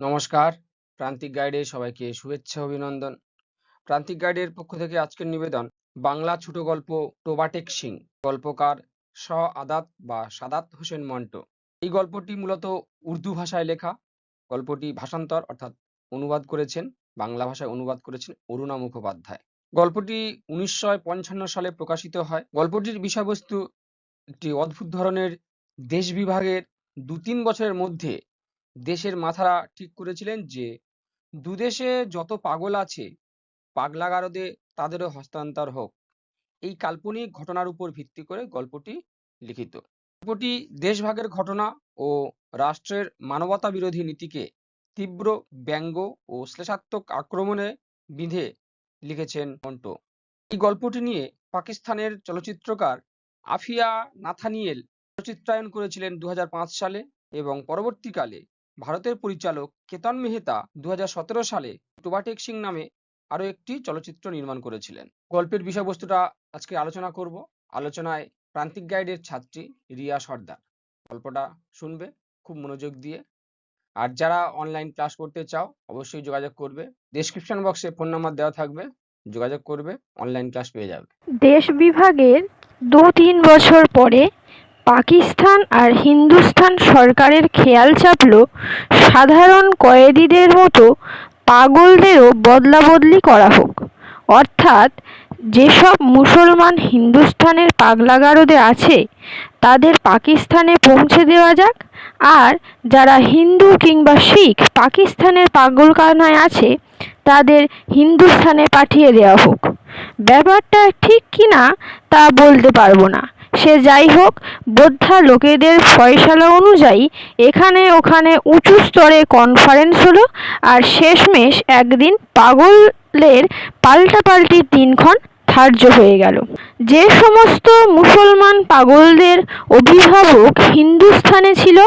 নমস্কার। প্রান্তিক গাইডে সবাইকে শুভেচ্ছা, অভিনন্দন। প্রান্তিক গাইডের পক্ষ থেকে আজকের নিবেদন, বাংলা ছোট গল্প টোবাটেক সিং, গল্পকার স আদাত বা সাদাত হোসেন মন্টো। এই গল্পটি মূলত উর্দু ভাষায় লেখা। গল্পটি ভাষান্তর অর্থাৎ অনুবাদ করেছেন, বাংলা ভাষায় অনুবাদ করেছেন অরুণা মুখোপাধ্যায়। গল্পটি উনিশশো পঞ্চান্ন সালে প্রকাশিত হয়। গল্পটির বিষয়বস্তু একটি অদ্ভুত ধরনের দেশ বিভাগের দু তিন বছরের মধ্যে দেশের মাথারা ঠিক করেছিলেন যে, দুদেশে যত পাগল আছে, পাগলাগারদে তাদেরও হস্তান্তর হোক। এই কাল্পনিক ঘটনার উপর ভিত্তি করে গল্পটি লিখিত। গল্পটি দেশভাগের ঘটনা ও রাষ্ট্রের মানবতা বিরোধী নীতিকে তীব্র ব্যঙ্গ ও শ্লেষাত্মক আক্রমণে বিঁধে লিখেছেন মন্টো। এই গল্পটি নিয়ে পাকিস্তানের চলচ্চিত্রকার আফিয়া নাথানিয়েল চলচ্চিত্রায়ন করেছিলেন দু হাজার পাঁচ সালে এবং পরবর্তীকালে ভারতের পরিচালক কেতন মেহতা দু সালে টোবাটেক সিং নামে আরও একটি চলচ্চিত্র নির্মাণ করেছিলেন। গল্পের বিষয়বস্তুটা আজকে আলোচনা করব। আলোচনায় প্রান্তিক গাইডের ছাত্রী রিয়া সর্দার। গল্পটা শুনবে, খুব মনোযোগ দিয়ে। আর যারা অনলাইন ক্লাস করতে চাও, অবশ্যই যোগাযোগ করবে। ডেসক্রিপশন বক্সে ফোন নাম্বার দেওয়া থাকবে। যোগাযোগ করবে অনলাইন ক্লাস পেয়ে যাবে। দেশ বিভাগের দু তিন বছর পরে পাকিস্তান আর হিন্দুস্তান সরকারের খেয়াল চাপল সাধারণ কয়েদিদের মতো পাগলদেরও বদলাবদলি করা হোক। অর্থাৎ যেসব মুসলমান হিন্দুস্থানের পাগলাগারদে আছে, তাদের পাকিস্তানে পৌঁছে দেওয়া যাক। আর যারা হিন্দু কিংবা শিখ পাকিস্তানের পাগলখানায় আছে, তাদের হিন্দুস্থানে পাঠিয়ে দেওয়া হোক। ব্যাপারটা ঠিক কি না তা বলতে পারব না। সে যাই হোক, বোদ্ধা লোকেদের ফয়সালা অনুযায়ী এখানে ওখানে উঁচু স্তরে কনফারেন্স হলো আর শেষমেশ একদিন পাগলের পাল্টাপাল্টি দিনক্ষণ ধার্য হয়ে গেল। যে সমস্ত মুসলমান পাগলদের অভিভাবক হিন্দুস্থানে ছিল,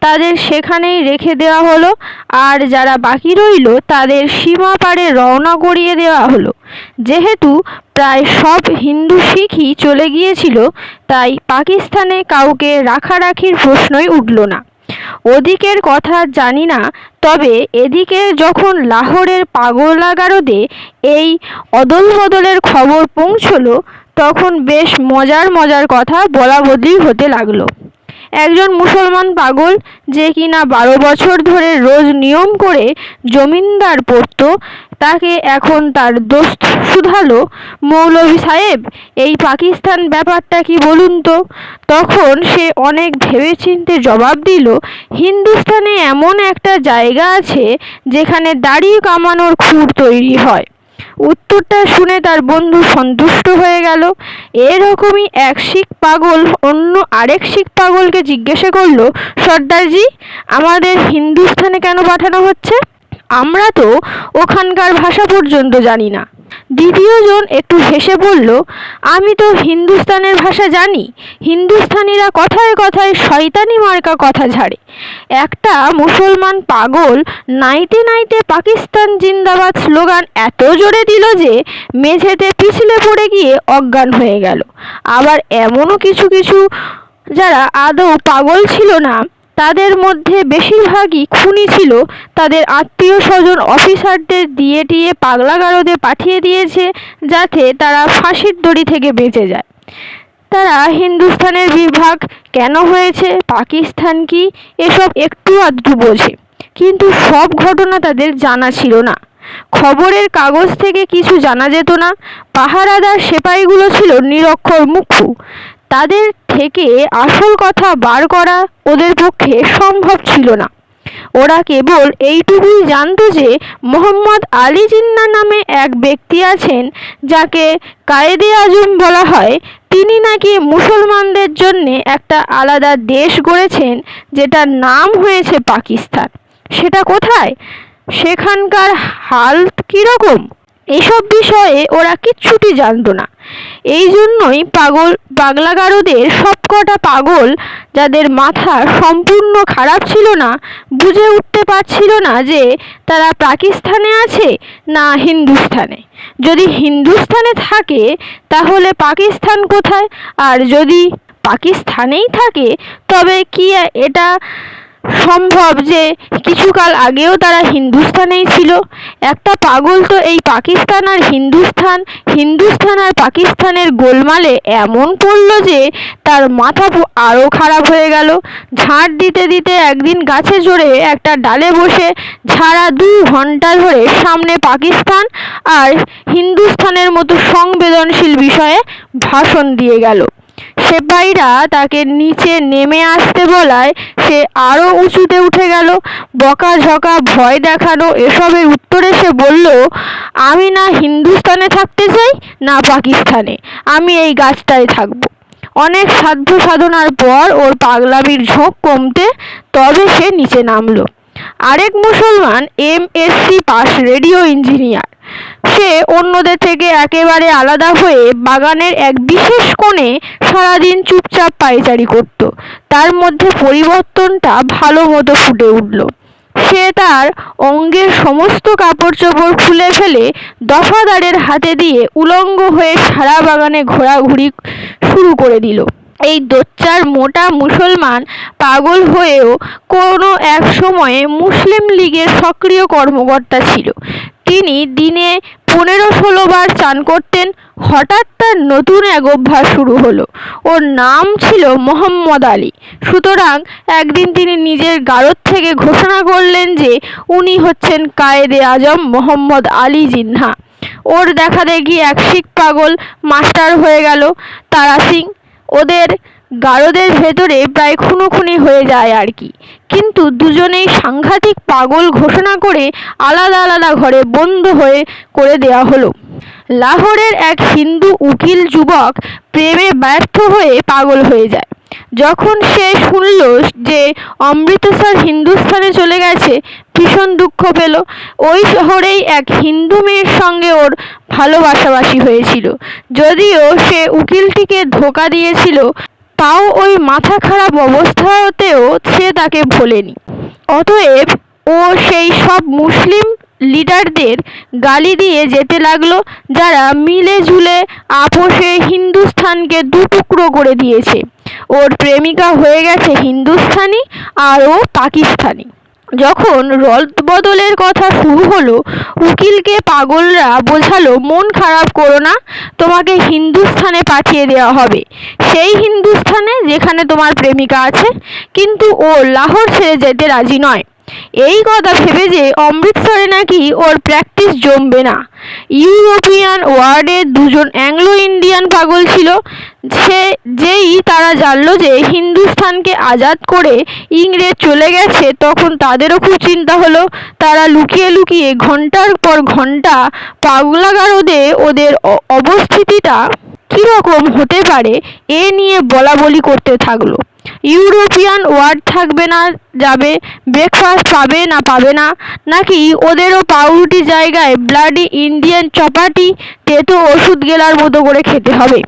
তাদের সেখানেই রেখে দেওয়া হলো। আর যারা বাকি রইল, তাদের সীমা পারে রওনা করিয়ে দেওয়া হলো। যেহেতু প্রায় সব হিন্দু শিখই চলে গিয়েছিল, তাই পাকিস্তানে কাউকে রাখারাখির প্রশ্নই উঠল না। ওদিকের কথা জানি না, তবে এদিকে যখন লাহোরের পাগলাগারদে এই অদল বদলের খবর পৌঁছলো, তখন বেশ মজার মজার কথা বলাবলি হতে লাগল। একজন মুসলমান পাগল যে কিনা বারো বছর ধরে রোজ নিয়ম করে জমিনদার পড়তো, তাকে এখন তার দোস্ত শুধালো। মৌলভী সাহেব, এই পাকিস্তান ব্যাপারটা কি বলুন তো? তখন সে অনেক ভেবেচিন্তে জবাব দিল, হিন্দুস্তানে এমন একটা জায়গা আছে যেখানে দাড়ি কামানোর খুর তৈরি হয়। উত্তরটা শুনে তার বন্ধু সন্তুষ্ট হয়ে গেল। এরকমই এক শিখ পাগল অন্য আরেক শিখ পাগলকে জিজ্ঞাসা করল, সর্দারজি, আমাদের হিন্দুস্থানে কেন পাঠানো হচ্ছে? আমরা তো ওখানকার ভাষা পর্যন্ত জানি না। দ্বিতীয়জন একটু হেসে বলল, আমি তো হিন্দুস্তানের ভাষা জানি। হিন্দুস্তানিরা কথায় কথায় শয়তানি মার্কা কথা ঝাড়ে। একটা মুসলমান পাগল নাইতে নাইতে পাকিস্তান জিন্দাবাদ স্লোগান এত জোরে দিল যে মেঝেতে পিছলে পড়ে গিয়ে অজ্ঞান হয়ে গেল। আবার এমনও কিছু কিছু যারা আদৌ পাগল ছিল না তাদের মধ্যে বেশিরভাগই খুনি ছিল। তাদের আত্মীয় স্বজন অফিসারদের দিয়ে টিয়ে পাগলাগারদে পাঠিয়ে দিয়েছে যাতে তারা ফাঁসির দড়ি থেকে বেঁচে যায়। তারা হিন্দুস্তানের বিভাগ কেন হয়েছে? পাকিস্তান কি? এসব একটু আধটু বোঝে। কিন্তু সব ঘটনা তাদের জানা ছিল না। খবরের কাগজ থেকে কিছু জানা যেত না। পাহারাদার সেপাইগুলো ছিল নিরক্ষর মুখ্য তাদের থেকে আসল কথা বার করা ওদের পক্ষে সম্ভব ছিল না। ওরা কেবল এইটুকুই জানত যে মোহাম্মদ আলী জিন্না নামে এক ব্যক্তি আছেন, যাকে কায়েদে আজম বলা হয়। তিনি নাকি মুসলমানদের জন্যে একটা আলাদা দেশ গড়েছেন, যেটার নাম হয়েছে পাকিস্তান। সেটা কোথায়? সেখানকার হাল কীরকম? এসব বিষয়ে ওরা কিচ্ছুটি জানতো না। এই জন্যই পাগল, পাগলাগারদের সবকটা পাগল যাদের মাথা সম্পূর্ণ খারাপ ছিল না, বুঝে উঠতে পারছিল না যে তারা পাকিস্তানে আছে না হিন্দুস্থানে। যদি হিন্দুস্থানে থাকে, তাহলে পাকিস্তান কোথায়? আর যদি পাকিস্তানেই থাকে, তবে কি এটা সম্ভব যে কিছুকাল আগেও তারা হিন্দুস্থানেই ছিল। একটা পাগল তো এই পাকিস্তান আর হিন্দুস্থান। হিন্দুস্থান আর পাকিস্তানের গোলমালে এমন পড়ল যে তার মাথা আরও খারাপ হয়ে গেল। ঝাঁট দিতে দিতে একদিন গাছে চড়ে একটা ডালে বসে ঝাড়া দু ঘণ্টা ধরে সামনে পাকিস্তান আর হিন্দুস্থানের মতো সংবেদনশীল বিষয়ে ভাষণ দিয়ে গেল। সেপাইরা তাকে নিচে নেমে আসতে বলায় সে আরও উঁচুতে উঠে গেল। বকাঝকা ভয় দেখানো এসবের উত্তরে সে বলল, আমি না হিন্দুস্তানে থাকতে চাই, না পাকিস্তানে। আমি এই গাছটায় থাকব। অনেক সাধ্য সাধনার পর ওর পাগলামির ঝোঁক কমতে তবে সে নিচে নামলো। আরেক মুসলমান M S C pass radio engineer. সে অন্যদের থেকে একেবারে আলাদা হয়ে বাগানের এক বিশেষ কোণে সারাদিন চুপচাপ পায়চারি করত। তার মধ্যে পরিবর্তনটা ভালো মতো ফুটে উঠল। সে তার অঙ্গের সমস্ত কাপড় চোপড় খুলে ফেলে দফাদারের হাতে দিয়ে উলঙ্গ হয়ে সারা বাগানে ঘোরাঘুরি শুরু করে দিল। এই দোচ্চার মোটা মুসলমান পাগল হয়েও কোনো এক সময়ে মুসলিম লীগের সক্রিয় কর্মকর্তা ছিল। তিনি দিনে পনেরো ষোলো বার চান করতেন। হঠাৎ তার নতুন এক অভ্যাস শুরু হলো। ওর নাম ছিল মোহাম্মদ আলী। সুতরাং একদিন তিনি নিজের গারদ থেকে ঘোষণা করলেন যে উনি হচ্ছেন কায়েদে আজম মোহাম্মদ আলী জিন্না ওর দেখা দেখি এক শিখ পাগল মাস্টার হয়ে গেল তারা সিং ওদের গারদের ভেতরে প্রায় খুনোখুনি হয়ে যায় আর কি। কিন্তু দুজনেই সাংঘাতিক পাগল ঘোষণা করে আলাদা আলাদা ঘরে বন্ধ হয়ে করে দেওয়া হলো। লাহোরের এক হিন্দু উকিল যুবক প্রেমে ব্যর্থ হয়ে পাগল হয়ে যায়। যখন সে শুনল যে অমৃতসর হিন্দুস্থানে চলে গেছে, ভীষণ দুঃখ পেল। ওই শহরেই এক হিন্দু মেয়ের সঙ্গে ওর ভালোবাসাবাসি হয়েছিল। যদিও সে উকিলটিকে ধোকা দিয়েছিল তাও ওই মাথা খারাপ অবস্থাতেও সে তাকে ভোলেনি। অতএব ও সেই সব মুসলিম লিডারদের গালি দিয়ে যেতে লাগল, যারা মিলে ঝুলে আপোষে হিন্দুস্থানকে দু টুকরো করে দিয়েছে। ওর প্রেমিকা হয়ে গেছে হিন্দুস্থানি আর ও পাকিস্তানি। যখন রদবদলের কথা শুরু হলো, উকিলকে পাগলরা বোঝালো, মন খারাপ করো না, তোমাকে হিন্দুস্থানে পাঠিয়ে দেওয়া হবে। সেই হিন্দুস্থানে যেখানে তোমার প্রেমিকা আছে, কিন্তু ও লাহোর ছেড়ে যেতে রাজি নয়। এই কথা ভেবে যে অমৃতসরে নাকি ওর প্র্যাকটিস জমবে না। ইউরোপিয়ান ওয়ার্ডে দুজন অ্যাংলো ইন্ডিয়ান পাগল ছিল। সে, যেই তারা জানলো যে হিন্দুস্থানকে আজাদ করে ইংরেজ চলে গেছে, তখন তাদেরও খুব চিন্তা হলো। তারা লুকিয়ে লুকিয়ে ঘণ্টার পর ঘণ্টা পাগলাগারদে ওদের অবস্থিতিটা কীরকম হতে পারে, এ নিয়ে বলা বলি করতে থাকল। ইউরোপিয়ান ওয়ার্ড থাকবে না, যাবে ব্রেকফাস্ট পাবে না পাবে না, নাকি ওদেরও পাউরুটি জায়গায় ব্লাডি ইন্ডিয়ান চপাটি তেতো ওষুধ গেলার মতো করে খেতে হবে।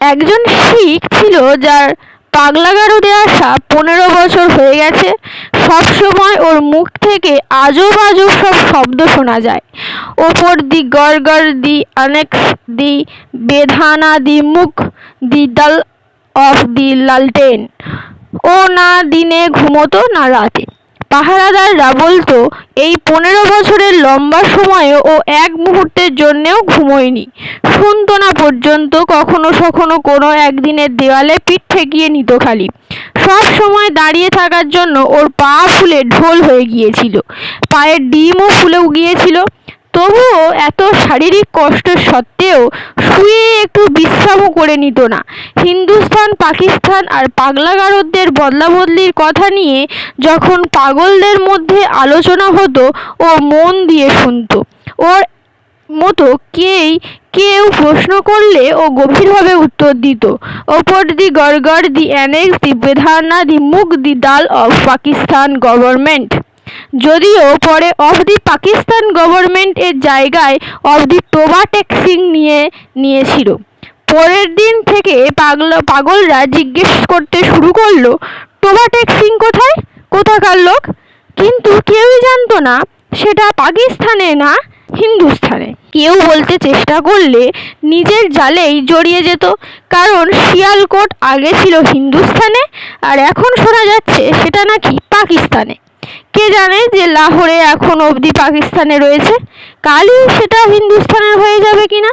একজন শিখ ছিল যার পাগলাগারদে আসা পনেরো বছর হয়ে গেছে সব সময় ওর মুখ থেকে আজব আজব সব শব্দ শোনা যায়। ওপর দি গড় গড়, দি অনেক্স দি বেধানা, দি মুখ, দি ডাল অফ দি লালটেন। ও না দিনে ঘুমোতো না রাতে। পাহারাদাররা বলতো, এই পনেরো বছরের লম্বা সময়ে ও এক মুহূর্তের জন্যেও ঘুমোয়নি। শুনতো না পর্যন্ত কখনো সখনো কোনো একদিনের দেওয়ালে পিঠ ঠেকিয়ে নিত খালি। সব সময় দাঁড়িয়ে থাকার জন্য ওর পা ফুলে ঢোল হয়ে গিয়েছিল। পায়ের ডিমও ফুলেও গিয়েছিল তবুও এত শারীরিক কষ্ট সত্ত্বেও শুয়ে একটু বিশ্রামও করে নিত না। হিন্দুস্তান পাকিস্তান আর পাগলাগারদদের বদলাবদলির কথা নিয়ে যখন পাগলদের মধ্যে আলোচনা হতো ও মন দিয়ে শুনতো, ওর মতো কেই কেউ প্রশ্ন করলে ও গভীরভাবে উত্তর দিত। ওপর দি গড়গড় দি অ্যানেক্স দি বেধানা দি মুখ দি দাল অফ পাকিস্তান গভর্নমেন্ট। যদিও পরে অফ দি পাকিস্তান গভর্নমেন্ট এর জায়গায় অফ দি টোবা ট্যাক্সিং নিয়ে, নিয়েছিল। পরের দিন থেকে পাগলা, পাগলরা জিজ্ঞেস করতে শুরু করল টোবা ট্যাক্সিং কোথায়? কোথাকার লোক? কিন্তু কেউই জানতো না, সেটা পাকিস্তানে না হিন্দুস্থানে। কেউ বলতে চেষ্টা করলে নিজের জালেই জড়িয়ে যেত, কারণ শিয়ালকোট আগে ছিল হিন্দুস্থানে আর এখন শোনা যাচ্ছে সেটা নাকি পাকিস্তানে। কে জানে যে লাহোরে এখন অবধি পাকিস্তানে রয়েছে? কালই সেটা হিন্দুস্তানের হয়ে যাবে কিনা?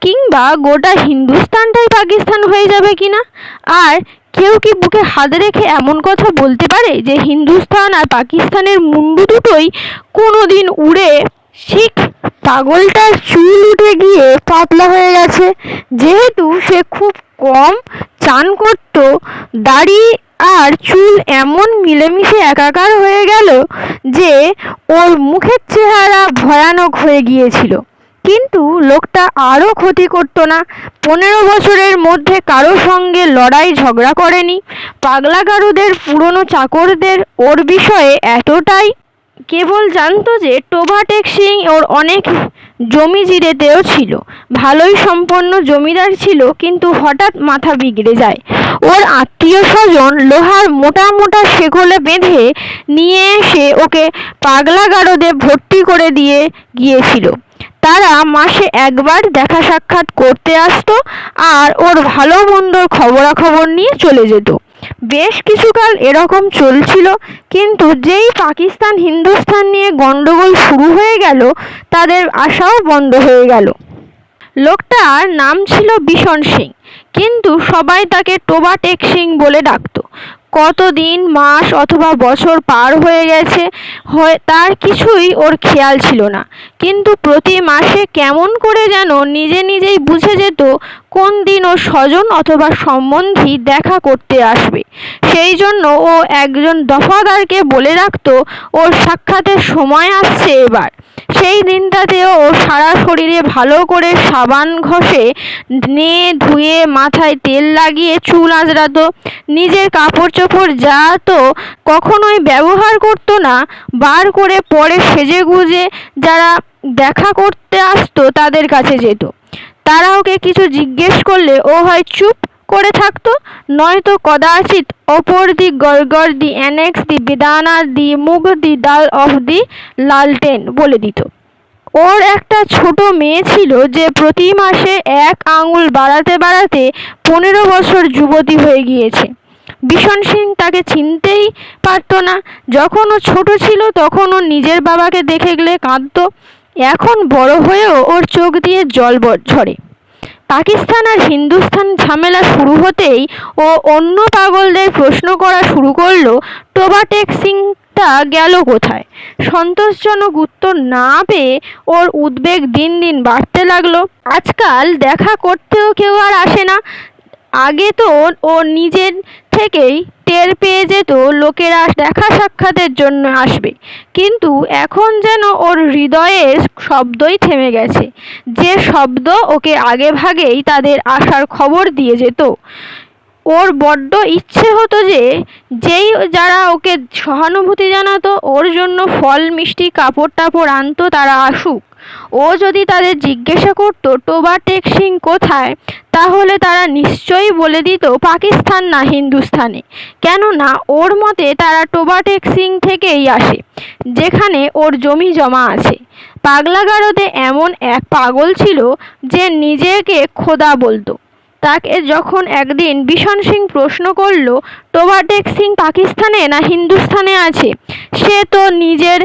কিংবা গোটা হিন্দুস্তানটাই পাকিস্তান হয়ে যাবে কিনা? আর কেউ কি বুকে হাত রেখে এমন কথা বলতে পারে যে হিন্দুস্তান আর পাকিস্তানের মুন্ডু দুটোই কোনো দিন উড়ে শিখ পাগলটার চুল উঠে গিয়ে পাতলা হয়ে গেছে? যেহেতু সে খুব কম চান করত দাড়ি আর চুল এমন মিলেমিশে একাকার হয়ে গেল যে ওর মুখের চেহারা ভয়ানক হয়ে গিয়েছিল। কিন্তু লোকটা আরও ক্ষতি করতো না। পনেরো বছরের মধ্যে কারও সঙ্গে লড়াই ঝগড়া করেনি। পাগলা গারুদের পুরনো চাকরদের ওর বিষয়ে এতটাই কেবল জানতো যে টোভা টেক সিং ওর অনেক জমি জিরেতেও ছিল। ভালোই সম্পন্ন জমিদার ছিল, কিন্তু হঠাৎ মাথা বিগড়ে যায়। ওর আত্মীয় স্বজন লোহার মোটা মোটা শেকলে বেঁধে নিয়ে এসে ওকে পাগলা গারদে ভর্তি করে দিয়ে গিয়েছিল। তারা মাসে একবার দেখা সাক্ষাৎ করতে আসতো আর ওর ভালো মন্দর খবরাখবর নিয়ে চলে যেত। বেশ কিছুকাল এরকম চলছিল, কিন্তু যেই পাকিস্তান হিন্দুস্থান নিয়ে গন্ডগোল শুরু হয়ে গেল, তাদের আশাও বন্ধ হয়ে গেল। লোকটার নাম ছিল বিশন সিং, কিন্তু সবাই তাকে টোবা টেক সিং বলে ডাকতো। কতদিন, মাস অথবা বছর পার হয়ে গেছে, হয়, তার কিছুই ওর খেয়াল ছিল না। কিন্তু প্রতি মাসে কেমন করে যেন নিজে নিজেই বুঝে যেত কোন দিন ও স্বজন অথবা সম্বন্ধী দেখা করতে আসবে। সেই জন্য ও একজন দফাদারকে বলে রাখতো, ওর সাক্ষাতের সময় আসছে এবার। সেই দিনটাতেও সারা শরীরে ভালো করে সাবান ঘষে নিয়ে ধুয়ে, মাথায় তেল লাগিয়ে চুল আঁচড়াতো। নিজের কাপড় চোপড় যা তো কখনোই ব্যবহার করতো না। বার করে পরে সেজে গুজে যারা দেখা করতে আসতো তাদের কাছে যেত। তারা ওকে কিছু জিজ্ঞেস করলে ও হয় চুপ করে থাকতো। নয়তো কদাচিৎ অপর দি গড়গড় দি অ্যানেক্স দি বেদানা দি মুগ দি ডাল অফ দি লালটেন বলে দিত। ওর একটা ছোট মেয়ে ছিল যে প্রতি মাসে এক আঙুল বাড়াতে বাড়াতে পনেরো বছর যুবতী হয়ে গিয়েছে। বিশন সিং তাকে চিনতেই পারতো না। যখন ও ছোট ছিল তখন ও নিজের বাবাকে দেখে গেলে কাঁদতো। এখন বড় হয়েও ওর চোখ দিয়ে জল ঝরে। পাকিস্তান আর হিন্দুস্থান ঝামেলা শুরু হতেই ও অন্য পাগলদের প্রশ্ন করা শুরু করল টোবা টেক সিংটা গেল কোথায়? সন্তোষজনক উত্তর না পেয়ে ওর উদ্বেগ দিন দিন বাড়তে লাগল। আজকাল দেখা করতেও কেউ আর আসে না। আগে তো ও নিজের থেকেই টের পেয়ে যেত লোকেরা দেখা সাক্ষাতের জন্য আসবে। কিন্তু এখন যেন ওর হৃদয়ের শব্দই থেমে গেছে। যে শব্দ ওকে আগে ভাগেই তাদের আসার খবর দিয়ে যেত। ওর বড্ড ইচ্ছে হতো যে যেই যারা ওকে সহানুভূতি জানাতো, ওর জন্য ফল, মিষ্টি, কাপড় টাপড় আনতো তারা আসুক। ও যদি তাদের জিজ্ঞাসা করতো, টোবা টেক সিং কোথায়? তাহলে তারা নিশ্চয়ই বলে দিত, পাকিস্তান না হিন্দুস্থানে কেননা ওর মতে তারা টোবা টেক সিং থেকেই আসে, যেখানে ওর জমি জমা আছে। পাগলাগারদে এমন এক পাগল ছিল যে নিজেকে খোদা বলতো। তাকে যখন একদিন বিশন সিং প্রশ্ন করল টোবাটেক সিং পাকিস্তানে না হিন্দুস্তানে আছে? সে তো নিজের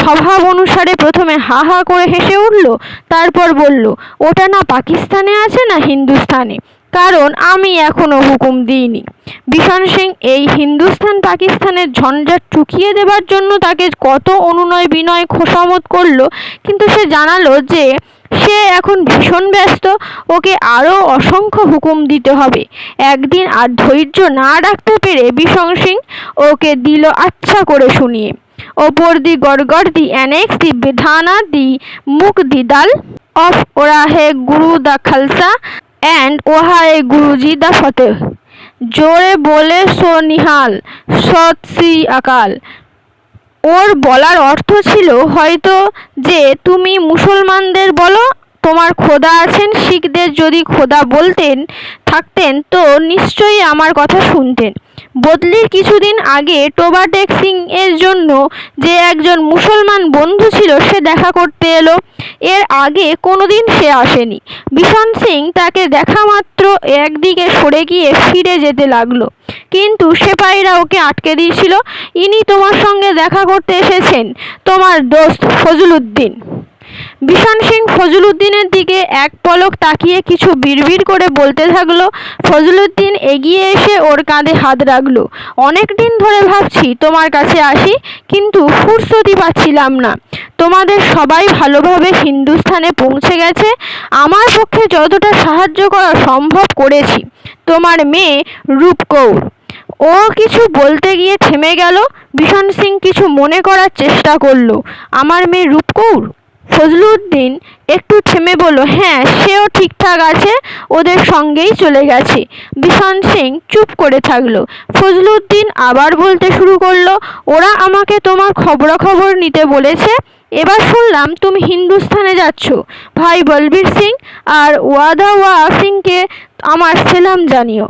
স্বভাব অনুসারে প্রথমে হা হা করে হেসে উঠল, তারপর বলল, ওটা না পাকিস্তানে আছে না হিন্দুস্তানে? কারণ আমি এখনও হুকুম দিইনি। বিশন সিং এই হিন্দুস্থান পাকিস্তানের ঝঞ্ঝাট চুকিয়ে দেবার জন্য তাকে কত অনুনয় বিনয় খোসামত করল, কিন্তু সে জানালো যে সে এখন ভীষণ ব্যস্ত, ওকে আরও অসংখ্য হুকুম দিতে হবে। একদিন আর ধৈর্য না রাখতে পেরে বিশং সিং ওকে দিল আচ্ছা করে শুনিয়ে। ওপর দি গড়গড় দি অ্যানেক্স দি বিধানা দি মুখ দি দাল। অফ, ওরা হে গুরু দা খালসা অ্যান্ড ওহা এ গুরুজি দা ফতেহ। জোরে বলে সো নিহাল, সৎ শ্রী আকাল। ওর বলার অর্থ ছিল হয়তো যে, তুমি মুসলমানদের বলো, তোমার খোদা আছেন, শিখদের যদি খোদা বলতেন, থাকতেন, তো নিশ্চয়ই আমার কথা শুনতেন। বদলির কিছুদিন আগে টোবা টেক সিং এর জন্য যে একজন মুসলমান বন্ধু ছিল ছিল, সে দেখা করতে এলো। এর আগে কোনোদিন সে আসেনি। বিশন সিং তাকে দেখা মাত্র একদিকে সরে গিয়ে ফিরে যেতে লাগল। কিন্তু সেপাহীরা ওকে আটকে দিয়েছিল। ইনি তোমার সঙ্গে দেখা করতে এসেছেন, তোমার দোস্ত ফজলুদ্দিন। বিশন সিং ফজলুদ্দিনের দিকে এক পলক তাকিয়ে কিছু বিড়বিড় করে বলতে থাকল, ফজলুদ্দিন এগিয়ে এসে ওর কাঁধে হাত রাখল। অনেক দিন ধরে ভাবছি তোমার কাছে আসি, কিন্তু ফুরসতি পাচ্ছিলাম না। তোমাদের সবাই ভালোভাবে হিন্দুস্থানে পৌঁছে গেছে। আমার পক্ষে যতটা সাহায্য করা সম্ভব করেছি। তোমার মেয়ে রূপকৌর ও কিছু বলতে গিয়ে থেমে গেল। বিশন সিং কিছু মনে করার চেষ্টা করল, আমার মেয়ে রূপকৌর ফজলুদ্দিন একটু থেমে বলল হ্যাঁ সেও ঠিকঠাক আছে, ওদের সঙ্গেই চলে গেছে। বিশন সিং চুপ করে থাকল। ফজলুদ্দিন আবার বলতে শুরু করল, ওরা আমাকে তোমার খবরাখবর নিতে বলেছে। এবার শুনলাম তুমি হিন্দুস্থানে যাচ্ছ। ভাই বলবীর সিং আর ওয়াদা ওয়া সিংকে আমার সেলাম জানিও,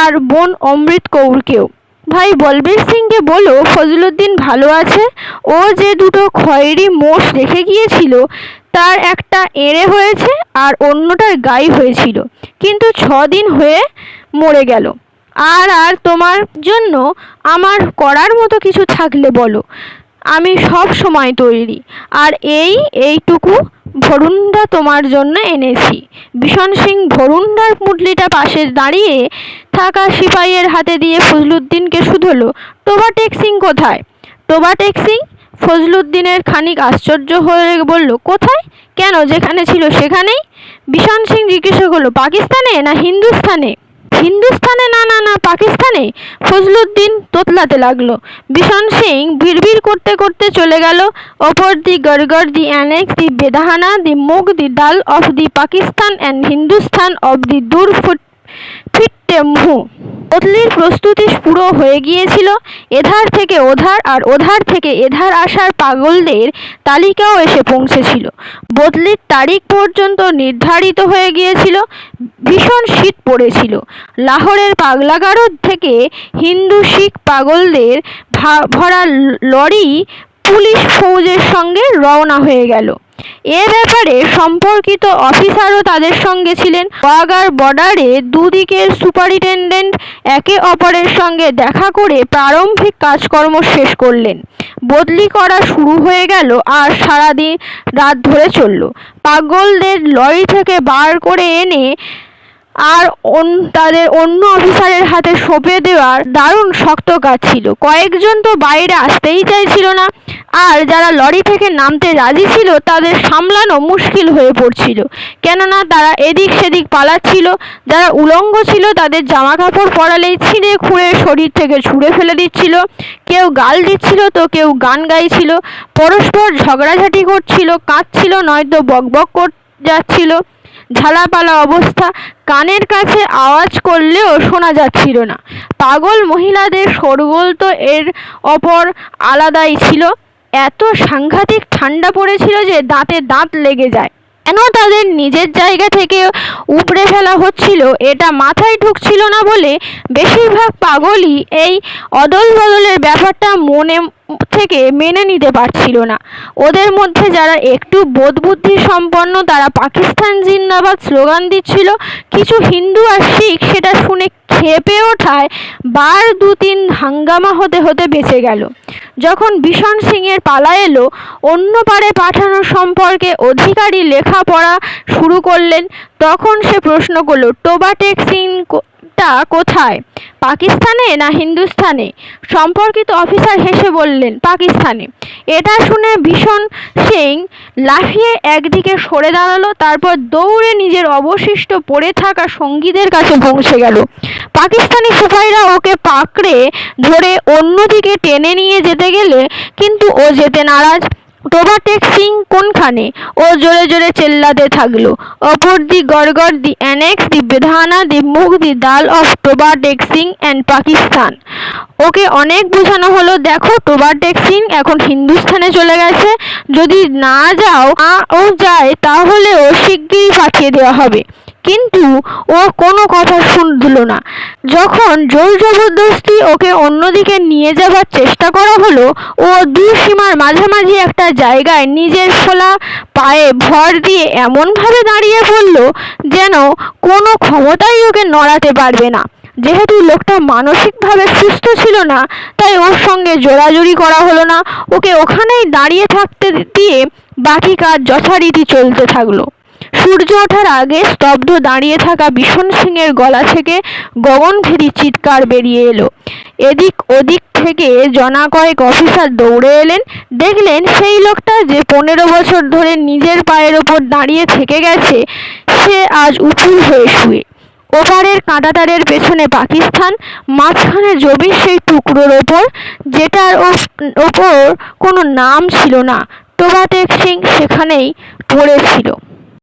আর বোন অমৃত কৌরকেও। ভাই, বলবীর সিংকে বলো, ফজলুদ্দিন ভালো আছে? ও যে দুটো খয়েরি মোষ রেখে গিয়েছিল, তার একটা এঁড়ে হয়েছে আর অন্যটার গাই হয়েছিল। কিন্তু ছ দিন হয়ে মরে গেল। আর আর তোমার জন্য আমার করার মতো কিছু থাকলে বলো। আমি সব সময় তৈরি। আর এই, এইটুকু ভরুন্ডা তোমার জন্য এনেছি। বিশন সিং ভরুন্ডার পুঁটলিটা পাশে দাঁড়িয়ে থাকা সিপাইয়ের হাতে দিয়ে ফজলুদ্দিনকে শুধোলো টোবাটেক সিং কোথায়? টোবাটেক সিং? ফজলুদ্দিনের খানিক আশ্চর্য হয়ে বলল, কোথায়? কেন? যেখানে ছিল সেখানেই? বিশন সিং জিজ্ঞাসা করল, পাকিস্তানে না হিন্দুস্থানে? হিন্দুস্তানে, না না না, পাকিস্তানে? ফজলুদ্দিন তোতলাতে লাগল। বিশন সিং বিড়বিড় করতে করতে চলে গেল। অপর দি গড়গড়, দি অ্যানেক্স দি বেদাহানা, দি মুগ, দি ডাল of the Pakistan and Hindustan of the দূর ফুট ফিট্টে মুহু। বদলির প্রস্তুতি পুরো হয়ে গিয়েছিল। এধার থেকে ওধার আর ওধার থেকে এধার আসার পাগলদের তালিকাও এসে পৌঁছেছিল। বদলির তারিখ পর্যন্ত নির্ধারিত হয়ে গিয়েছিল। ভীষণ শীত পড়েছিল। লাহোরের পাগলাগারদ থেকে হিন্দু, শিখ পাগলদের ভরা লরি পুলিশ ফৌজের সঙ্গে রওনা হয়ে গেল। এ ব্যাপারে সম্পর্কিত অফিসারও তাদের সঙ্গে ছিলেন। ওয়াগার বর্ডারে দুদিকের সুপারিনটেনডেন্ট একে অপরের সঙ্গে দেখা করে প্রারম্ভিক কাজকর্ম শেষ করলেন। বদলি করা শুরু হয়ে গেল আর সারাদিন রাত ধরে চলল। পাগলদের লরি থেকে বার করে এনে আর তাদের অন্য অফিসারের হাতে সঁপে দেওয়ার দারুণ শক্ত কাজ ছিল। কয়েকজন তো বাইরে আসতেই চাইছিল না। আর যারা লরি থেকে নামতে রাজি ছিল, তাদের সামলানো মুশকিল হয়ে পড়ছিল। কেননা তারা এদিক সেদিক পালাচ্ছিল। যারা উলঙ্গ ছিল, তাদের জামা কাপড় পরালেই ছিঁড়ে খুঁড়ে শরীর থেকে ছুঁড়ে ফেলে দিচ্ছিল। কেউ গাল দিচ্ছিল তো কেউ গান গাইছিল। পরস্পর ঝগড়াঝাটি করছিল, কাঁদছিল, নয়তো বকবক কর যাচ্ছিল। ঝালাপালা অবস্থা, কানের কাছে আওয়াজ করলেও শোনা যাচ্ছিল না। পাগল মহিলাদের শোরগোল তো এর অপর আলাদাই ছিল। এত সাংঘাতিক ঠান্ডা পড়েছিল যে দাঁতে দাঁত লেগে যায়। কেন তাদের নিজের জায়গা থেকে উপড়ে ফেলা হচ্ছিল, এটা মাথায় ঢুকছিল না বলে বেশিরভাগ পাগলই এই অদল বদলের ব্যাপারটা মনে থেকে মেনে নিতে পারছিল না। ওদের মধ্যে যারা একটু বোধবুদ্ধি সম্পন্ন, তারা পাকিস্তান জিন্দাবাদ স্লোগান দিচ্ছিল, কিছু হিন্দু আর শিখ সেটা শুনে ক্ষেপে ওঠায় বার দু তিন হাঙ্গামা হতে হতে বেঁচে গেল। যখন বিশন সিংয়ের পালা এলো, অন্য পারে পাঠানো সম্পর্কে অধিকারী লেখাপড়া শুরু করলেন, তখন সে প্রশ্ন করল, টোবাটেক সিংটা কোথায়? পাকিস্তানে না হিন্দুস্তানে? সম্পর্কিত অফিসার হেসে বললেন, পাকিস্তানে। এটা শুনে ভীষণ সিং লাফিয়ে একদিকে সরে দাঁড়াল, তারপর দৌড়ে নিজের অবশিষ্ট পড়ে থাকা সঙ্গীদের কাছে পৌঁছে গেল। পাকিস্তানি সিপাহীরা ওকে পাকড়ে ধরে অন্যদিকে টেনে নিয়ে যেতে গেলে কিন্তু ও যেতে নারাজ। টোবাটেক সিং কোনখানে? ও জোরে জোরে চেল্লাতে থাকল। অপর দি গড়গড় দি অ্যানেক্স দি বেধানা দি মুখ দি দাল অফ টোবাটেক সিং অ্যান্ড পাকিস্তান। ওকে অনেক বোঝানো হলো, দেখো টোবাটেক সিং এখন হিন্দুস্থানে চলে গেছে। যদি না যাও ও যায়, তাহলে ও শিগগিরই পাঠিয়ে দেওয়া হবে। কিন্তু ও কোনো কথা শুনল না। যখন জোর জবরদস্তি ওকে অন্যদিকে নিয়ে যাবার চেষ্টা করা হলো, ও দুই সীমার মাঝামাঝি একটা জায়গায় নিজের ফোলা পায়ে ভর দিয়ে এমনভাবে দাঁড়িয়ে পড়ল যেন কোনো ক্ষমতাই ওকে নড়াতে পারবে না। যেহেতু লোকটা মানসিকভাবে সুস্থ ছিল না, তাই ওর সঙ্গে জোরাজুরি করা হলো না। ওকে ওখানেই দাঁড়িয়ে থাকতে দিয়ে বাকি কাজ যথারীতি চলতে থাকল। সূর্য ওঠার আগে স্তব্ধ দাঁড়িয়ে থাকা বিশন সিংয়ের গলা থেকে গগনভেদী চিৎকার বেরিয়ে এলো। এদিক ওদিক থেকে জনা কয়েক অফিসার দৌড়ে এলেন। দেখলেন সেই লোকটা যে পনেরো বছর ধরে নিজের পায়ের ওপর দাঁড়িয়ে থেকে গেছে, সে আজ উপুর হয়ে শুয়ে। ওপারের কাঁটাতারের পেছনে পাকিস্তান, মাঝখানে জমির সেই টুকরোর ওপর, যেটার ওপ- ওপর কোনো নাম ছিল না। টোবা টেক সিং সেখানেই পড়েছিল।